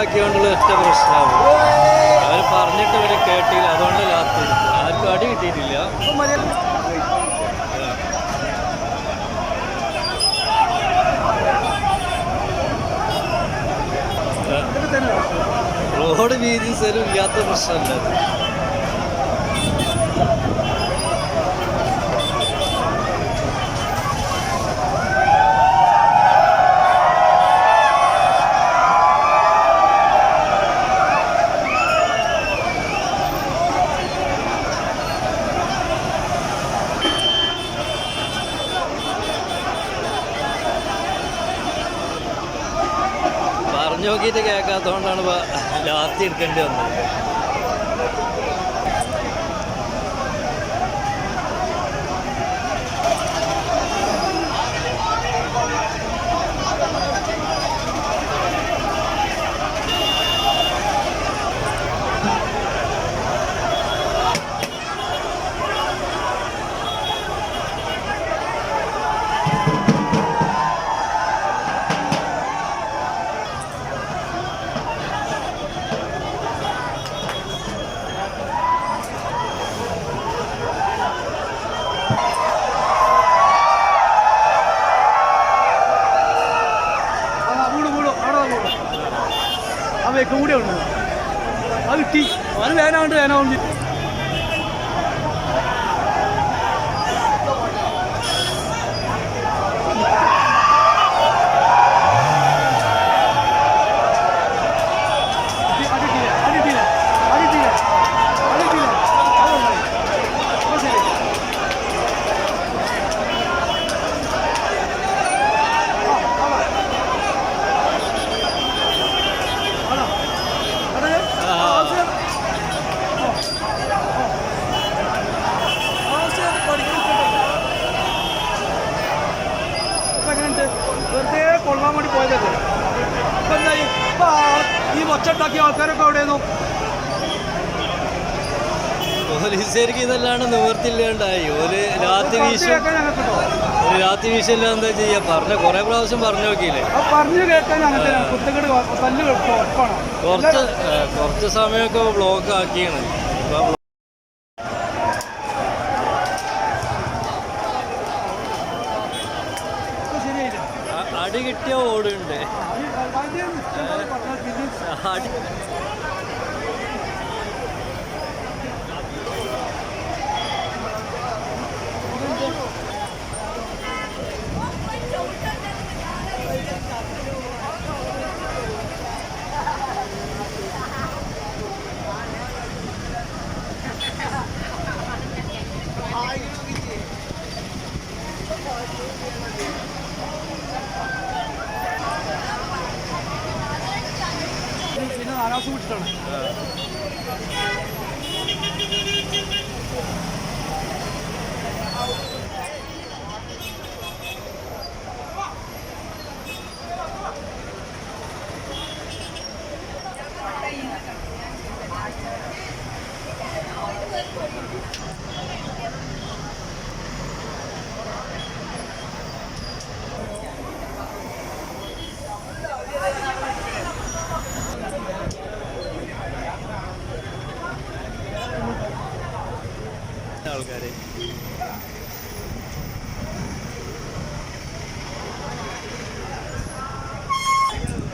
Block ആക്കിയോണ്ടുള്ള ഒറ്റ പ്രശ്നമാണ് അവർ പറഞ്ഞിട്ട് ഇവരെ കേട്ടില്ല. അതുകൊണ്ട് ലാസ്റ്റ് ആർക്കും അടി കിട്ടിയിട്ടില്ല. റോഡ് വീതി സ്ഥലം ഇല്ലാത്ത പ്രശ്നമല്ല നോക്കിയിട്ട് കേൾക്കാത്തതുകൊണ്ടാണ് ലാസ്റ്റ് എടുക്കേണ്ടി വന്നത്. കൂടെ ഉണ്ട്? അത് ടീ അത് വേനാണ്ട് വേനാവുണ്ട് ഒച്ചുണ്ടാക്കിയ ആൾക്കാരൊക്കെ എവിടെയെന്നു പോലീസുകാർക്ക് ഇതെല്ലാം നിവർത്തില്ലാണ്ടായി ഒരു രാത്രി വീശും. ഒരു രാത്രി വീശല്ല എന്താ ചെയ്യാ? പറഞ്ഞ കുറെ പ്രാവശ്യം പറഞ്ഞു നോക്കിയില്ലേ? കുറച്ച് കുറച്ച് സമയമൊക്കെ ബ്ലോക്ക് ആക്കിയാണ്. അടി കിട്ടിയ ഓടുണ്ട് അത് ആദ്യം ഇഷ്ടംപോലെ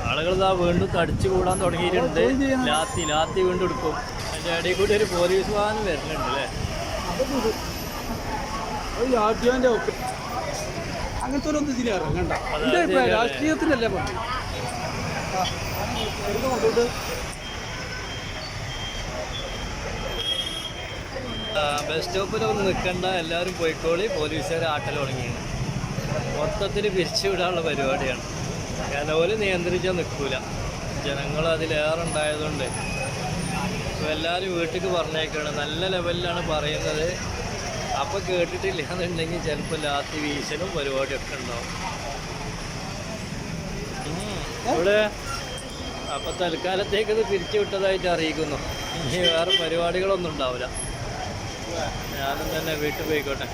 ആളുകൾ ഇതാ വീണ്ടും തടിച്ചു കൂടാൻ തുടങ്ങിയിട്ടുണ്ട്. ലാത്തി ലാത്തി വീണ്ടും എടുക്കും. അതിന്റെ ഇടയിൽ കൂടി ഒരു പോലീസ് വാഹനം വരുന്നുണ്ട് അല്ലേ? അങ്ങനത്തെ ഒരു ഒന്നും ഇറങ്ങണ്ട. രാഷ്ട്രീയത്തിനല്ലേ പറഞ്ഞു ബസ് സ്റ്റോപ്പിലൊന്നും നിൽക്കണ്ട എല്ലാവരും പോയിക്കോളി. പോലീസുകാർ ആട്ടൽ തുടങ്ങിയാണ് മൊത്തത്തിൽ പിരിച്ചുവിടാനുള്ള പരിപാടിയാണ്. കാരണം ഓൽ നിയന്ത്രിച്ചാൽ നിൽക്കൂല ജനങ്ങൾ അതിലേറെ ഉണ്ടായതുകൊണ്ട്. ഇപ്പോൾ എല്ലാവരും വീട്ടിലേക്ക് പറഞ്ഞേക്കാണ്. നല്ല ലെവലിലാണ് പറയുന്നത്. അപ്പോൾ കേട്ടിട്ടില്ല എന്നുണ്ടെങ്കിൽ ചിലപ്പോൾ ലാത്തി വീശലും പരിപാടിയൊക്കെ ഉണ്ടാവും. ഇവിടെ അപ്പോൾ തൽക്കാലത്തേക്ക് ഇത് പിരിച്ചു വിട്ടതായിട്ട് അറിയിക്കുന്നു. ഇനി വേറെ പരിപാടികളൊന്നും ഉണ്ടാവില്ല. ഞാനും തന്നെ വീട്ടിൽ പോയിക്കോട്ടെ.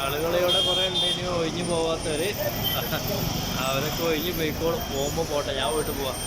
ആളുകൾ ഇവിടെ കുറേ ഉണ്ട് ഇനി ഒഴിഞ്ഞു പോവാത്തവർ അവരൊക്കെ ഒഴിഞ്ഞു പോയിക്കോളും. പോകുമ്പോൾ പോട്ടെ ഞാൻ വീട്ടിൽ പോവാം.